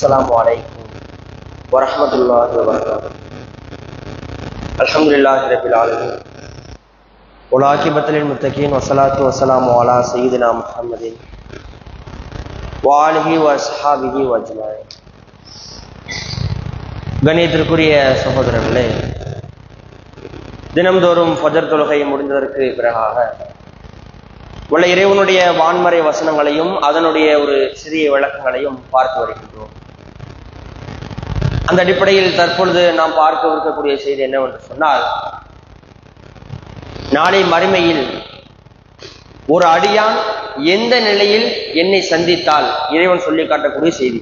السلام عليكم ورحمة الله وبركاته الحمد لله رب العالمين والعاقبة للمتقين والصلاة والسلام على سيدنا محمد وآله وأصحابه وأجمعين கணியத்திற்குரிய சகோதரர்களே தினம்தோறும் ஃபஜர் தொழுகை முடிந்ததற்கு பிறகாக உள்ள இறைவனுடைய வான்மறை வசனங்களையும் அதனுடைய ஒரு சிறிய விளக்கங்களையும் பார்த்து வருகின்றோம் அந்த அடிப்படையில் தற்பொழுது நாம் பார்க்கவிருக்கக்கூடிய செய்தி என்னவென்று சொன்னால் நாளை மறுமையில் ஒரு அடியான் எந்த நிலையில் என்னை சந்தித்தால் இறைவன் சொல்லி காட்டக்கூடிய செய்தி.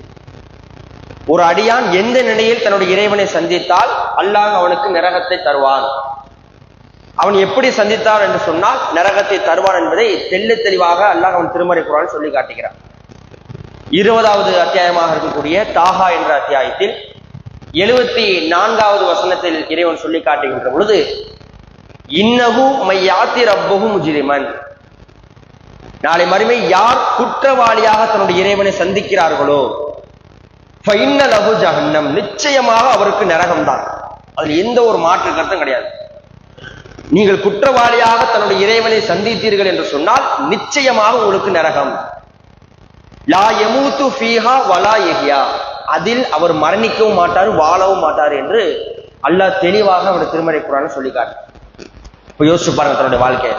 ஒரு அடியான் எந்த நிலையில் தன்னுடைய இறைவனை சந்தித்தால் அல்லாஹ் அவனுக்கு நரகத்தை தருவான். அவன் எப்படி சந்தித்தான் என்று சொன்னால் நரகத்தை தருவான் என்பதை தெல்ல தெளிவாக அல்லாஹ் அவன் திருமறை குரான் சொல்லி காட்டுகிறான். இருபதாவது அத்தியாயமாக இருக்கக்கூடிய தாகா என்ற அத்தியாயத்தில் எழுபத்தி நான்காவது வசனத்தில் இறைவன் சொல்லி காட்டுகின்ற பொழுது இன்னகு மையாத்தி ரப்பகு முஜிரிமன். நாளை மறுமை யார் குற்றவாளியாக தன்னுடைய இறைவனை சந்திக்கிறார்களோ லகு ஜஹன்னம். நிச்சயமாக அவருக்கு நரகம்தான். அதில் எந்த ஒரு மாற்று கருத்தும் கிடையாது. நீங்கள் குற்றவாளியாக தன்னுடைய இறைவனை சந்தித்தீர்கள் என்று சொன்னால் நிச்சயமாக உங்களுக்கு நரகம். லா எமூத்து ஃபீஹா வலா எஹியா அதில் அவர் மரணிக்கவும் மாட்டார் வாழவும் மாட்டார் என்று அல்லாஹ் தெளிவாக அவர் திருமறை குரான சொல்லி காட்டு யோசிச்சு பாருங்க தன்னுடைய வாழ்க்கையை.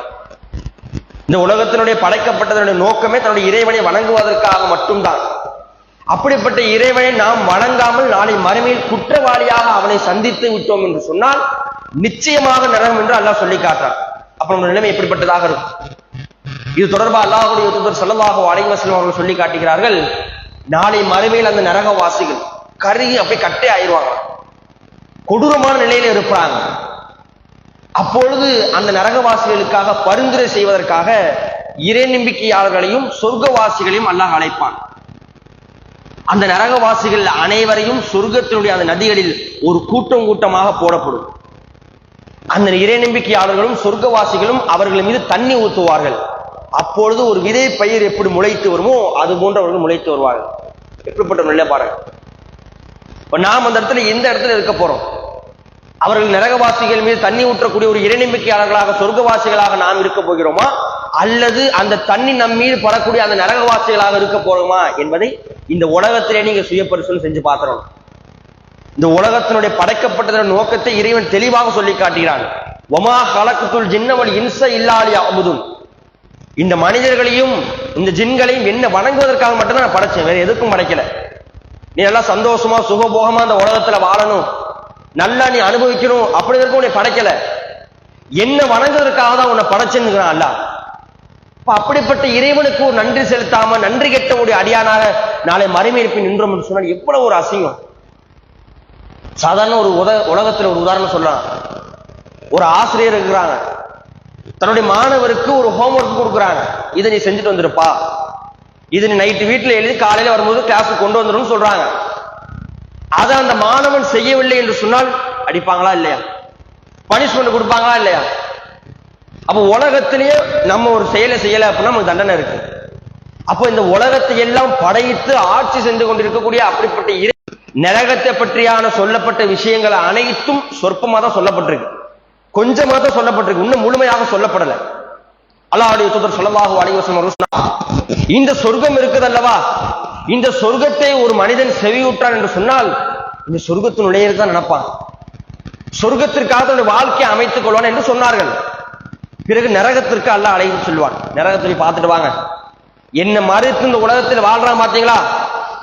இந்த உலகத்தினுடைய படைக்கப்பட்டதனுடைய நோக்கமே தன்னுடைய இறைவனை வணங்குவதற்காக மட்டும்தான். அப்படிப்பட்ட இறைவனை நாம் வணங்காமல் நாளை மறுமையில் குற்றவாளியாக அவனை சந்தித்து விட்டோம் என்று சொன்னால் நிச்சயமாக நரகம் என்று அல்லாஹ் சொல்லி காட்டுறான் அப்ப நம்ம நிலைமை எப்படிப்பட்டதாக இருக்கும்? இது தொடர்பாக அல்லாஹுடைய தூதர் சொல்லலாக அலைவசலம் அவர்கள் சொல்லி காட்டுகிறார்கள் நாளை மறுமையில் அந்த நரகவாசிகள் கருகி அப்படியே கட்டே ஆயிடுவாங்க. கொடூரமான நிலையில இருப்பாங்க. அப்பொழுது அந்த நரகவாசிகளுக்காக பரிந்துரை செய்வதற்காக இறை நம்பிக்கையாளர்களையும் சொர்க்கவாசிகளையும் அல்லாஹ் அழைப்பான். அந்த நரகவாசிகள் அனைவரையும் சொர்க்கத்தினுடைய அந்த நதிகளில் ஒரு கூட்டம் கூட்டமாக போடப்படும். அந்த இறை நம்பிக்கையாளர்களும் சொர்க்கவாசிகளும் அவர்கள் மீது தண்ணி ஊற்றுவார்கள் அப்பொழுது ஒரு விதை பயிர் எப்படி முளைத்து வருமோ அது போன்று அவர்கள் முளைத்து வருவார்கள். எப்படிப்பட்ட நிலை பாருங்க இப்ப நாம் அந்த இடத்துல எந்த இடத்துல இருக்க போறோம். அவர்கள் நரகவாசிகள் மீது தண்ணி ஊற்றக்கூடிய ஒரு இறைநம்பிக்கையாளர்களாக சொர்க்கவாசிகளாக நாம் இருக்க போகிறோமா? அல்லது அந்த தண்ணி நம் மீது படக்கூடிய அந்த நரகவாசிகளாக இருக்க போறோமா என்பதை இந்த உலகத்திலே நீங்க சுய பரிசோதனை செஞ்சு பார்க்கிறோம். இந்த உலகத்தினுடைய படைக்கப்பட்டதன் நோக்கத்தை இறைவன் தெளிவாக சொல்லி காட்டுகிறான். ஒமா கலக்கத்துள் ஜின்னவன் இன்ச இல்லாலி அமுதும் இந்த மனிதர்களையும் இந்த ஜின்களையும் என்ன வணங்குவதற்காக மட்டும்தான் நான் படைச்சேன். வேற எதுக்கும் படைக்கல. நீ எல்லாம் சந்தோஷமா சுகபோகமா அந்த உலகத்துல வாழணும். நல்லா நீ அனுபவிக்கணும். அப்படி உன்னை படைக்கல. என்ன வணங்குவதற்காக தான் உன்னை படைச்சுங்கிறான் அல்ல அப்படிப்பட்ட இறைவனுக்கு ஒரு நன்றி செலுத்தாம நன்றி கெட்ட ஒரு அடியானாக நாளை மறுமை நின்றோம் என்று சொன்னால் எவ்வளவு ஒரு அசிங்கம். சாதாரண ஒரு உத உலகத்துல ஒரு உதாரணம் சொல்லலாம். ஒரு ஆசிரியர் இருக்கிறாங்க. தன்னுடைய மாணவருக்கு ஒரு ஹோம்ஒர்க் கொடுக்குறாங்க. இதை நீ செஞ்சுட்டு வந்துருப்பா. இது நீ நைட்டு வீட்டில் எழுதி காலையில் வரும்போது கிளாஸுக்கு கொண்டு வந்துடும் சொல்றாங்க. அதை அந்த மாணவன் செய்யவில்லை என்று சொன்னால் அடிப்பாங்களா இல்லையா? பனிஷ்மெண்ட் கொடுப்பாங்களா இல்லையா? அப்போ உலகத்திலேயே நம்ம ஒரு செயலை செய்யலை அப்படின்னா நமக்கு தண்டனை இருக்கு. அப்போ இந்த உலகத்தை எல்லாம் படையிட்டு ஆட்சி சென்று கொண்டிருக்கக்கூடிய அப்படிப்பட்ட நரகத்தை பற்றியான சொல்லப்பட்ட விஷயங்கள் அனைத்தும் சொற்பமாக தான் சொல்லப்பட்டிருக்கு. கொஞ்சமாக தான் சொல்லப்பட்டிருக்கு. இன்னும் முழுமையாக சொல்லப்படல. அல்லாஹுடைய தூதர் சொல்லலாக அலைவசம் இந்த சொர்க்கம் இருக்குது அல்லவா இந்த சொர்க்கத்தை ஒரு மனிதன் செவியுற்றான் என்று சொன்னால் இந்த சொர்க்கத்தின் நுழையிறது தான் நினைப்பான். சொர்க்கத்திற்காக தன்னுடைய வாழ்க்கையை அமைத்துக் கொள்வான் என்று சொன்னார்கள். பிறகு நரகத்திற்கு அல்ல அழைத்து சொல்வான். நரகத்தை பார்த்துட்டு வாங்க. என்ன மறுத்து இந்த உலகத்தில் வாழ்றான் பாத்தீங்களா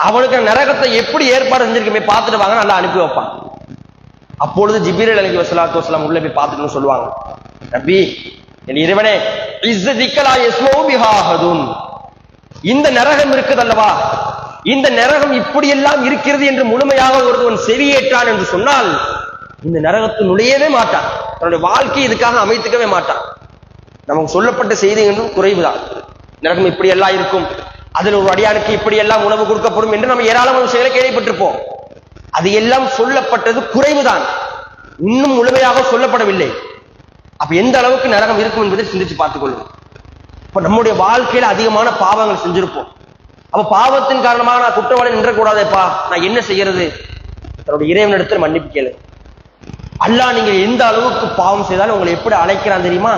அவனுக்கு நரகத்தை எப்படி ஏற்பாடு செஞ்சிருக்கமே பார்த்துட்டு வாங்க நல்லா அனுப்பி வைப்பான். அப்பொழுது ஜிபீரல் அலகி வசலாத்து வசலாம் உள்ள போய் பார்த்துட்டு சொல்லுவாங்க. நபி என் இறைவனே இஸ்ஸதிக்கலா யஸ்மோ பிஹாஹதுன் இந்த நரகம் இருக்குது அல்லவா? இந்த நரகம் இப்படியெல்லாம் இருக்கிறது என்று முழுமையாக ஒருவன் செவியேற்றான் என்று சொன்னால் இந்த நரகத்து நுழையவே மாட்டான். தன்னுடைய வாழ்க்கையை இதுக்காக அமைத்துக்கவே மாட்டான். நமக்கு சொல்லப்பட்ட செய்தி என்றும் குறைவுதான் நரகம் இப்படியெல்லாம் இருக்கும். அதில் ஒரு அடியானுக்கு இப்படியெல்லாம் உணவு கொடுக்கப்படும் என்று நம்ம ஏராளமான விஷயங்களை கேள்விப்பட்டிருப்போம். அது எல்லாம் சொல்லப்பட்டது குறைவுதான். இன்னும் முழுமையாக சொல்லப்படவில்லை. அப்ப எந்த அளவுக்கு நரகம் இருக்கும் என்பதை சிந்திச்சு பார்த்துக்கொள்ளும் இப்ப நம்முடைய வாழ்க்கையில அதிகமான பாவங்கள் செஞ்சிருப்போம். அப்ப பாவத்தின் காரணமாக நான் குற்றவாளி நின்றக்கூடாதேப்பா. நான் என்ன செய்யறது? தன்னுடைய இறைவனிடத்தில் மன்னிப்பு கேளு. அல்லாஹ் நீங்க எந்த அளவுக்கு பாவம் செய்தாலும் உங்களை எப்படி அழைக்கிறான் தெரியுமா?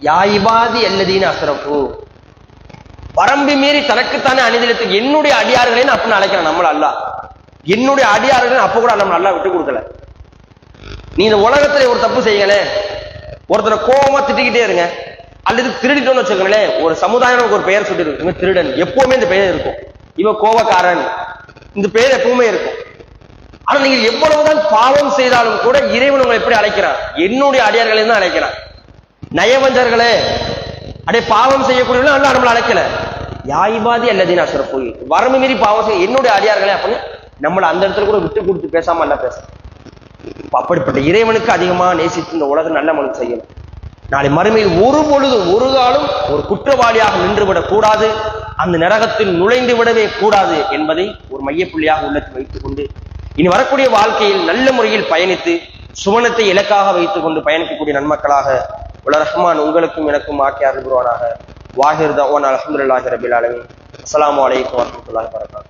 யாயிபாதி அல்லதீன அசரப்பு வரம்பு மீறி தனக்குத்தானே அணிதலத்துக்கு என்னுடைய அடியார்களே அப்படின்னு அழைக்கிறான் நம்மள அல்லாஹ். என்னுடைய அடியார்கள் அப்ப கூட நம்ம நல்லா விட்டு கொடுக்கல. நீ இந்த உலகத்துல ஒரு தப்பு செய்யுங்களே. ஒருத்தரை கோபமா திட்டிக்கிட்டே இருங்க. அல்லது திருடிட்டோம்னு வச்சுக்கோங்களேன் ஒரு சமுதாயம் ஒரு பெயர் சொல்லிருக்கு இவன் திருடன். எப்பவுமே இந்த பெயர் இருக்கும். இவன் கோவக்காரன். இந்த பெயர் எப்பவுமே இருக்கும். ஆனா நீங்க எவ்வளவுதான் பாவம் செய்தாலும் கூட இறைவன் உங்களை எப்படி அழைக்கிறான் என்னுடைய அடியார்களை தான் அழைக்கிறான் நயவஞ்சர்களே அடே பாவம் செய்யக்கூடிய அல்ல நம்மளை அழைக்கல. யாய்பாதி அல்லதீன் அசுர போய் வரம்பு மீறி பாவம் செய்ய என்னுடைய அடியார்களே அப்படின்னு நம்மளை அந்த இடத்துல கூட விட்டு கொடுத்து பேசாம அல்ல பேச. அப்படிப்பட்ட இறைவனுக்கு அதிகமா நேசித்து இந்த உலகம் நல்ல மனு செய்யணும். நாளை மறுமையில் ஒரு பொழுது ஒரு காலம் ஒரு குற்றவாளியாக நின்றுவிடக் கூடாது. அந்த நரகத்தில் நுழைந்து விடவே கூடாது என்பதை ஒரு மையப்புள்ளியாக உள்ளத்தில் வைத்துக் கொண்டு இனி வரக்கூடிய வாழ்க்கையில் நல்ல முறையில் பயணித்து சுவனத்தை இலக்காக வைத்துக் கொண்டு பயணிக்கக்கூடிய நன்மக்களாக உல ரஹ்மான் உங்களுக்கும் எனக்கும் ஆக்கி அருள்புருவானாக. வாஹிர் தவான் அலமதுல்லாஹி ரபில் அலமின் அஸ்ஸலாமு அலைக்கும் வரமத்துல்லாஹி வரகாத்து